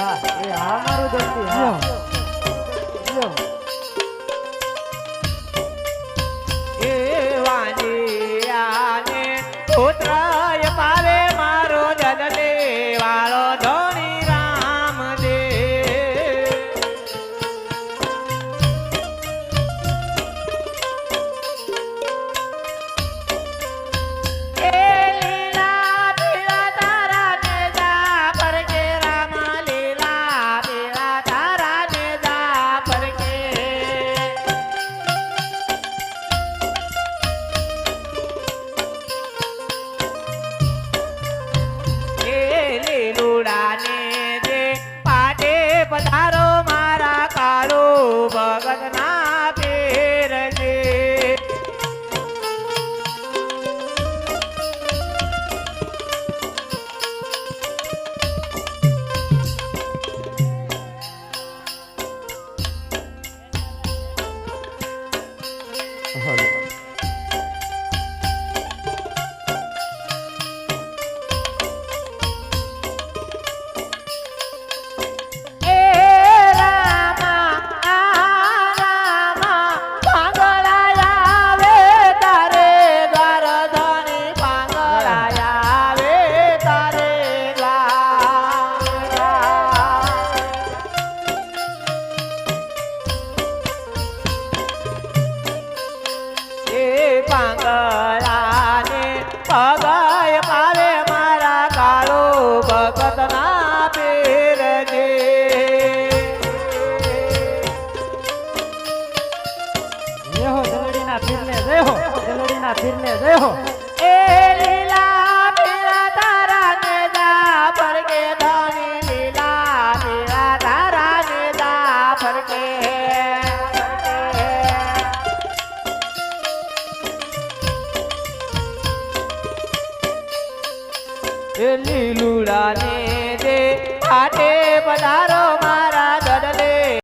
હા એ હા આને ઉતરા あの શરણાને પગય પાવે મારા કાળો ભગતના પેરને હો જલડીના પીરને જય હો જલડીના પીરને જય હો. લીલુડાને દે આટે પધારો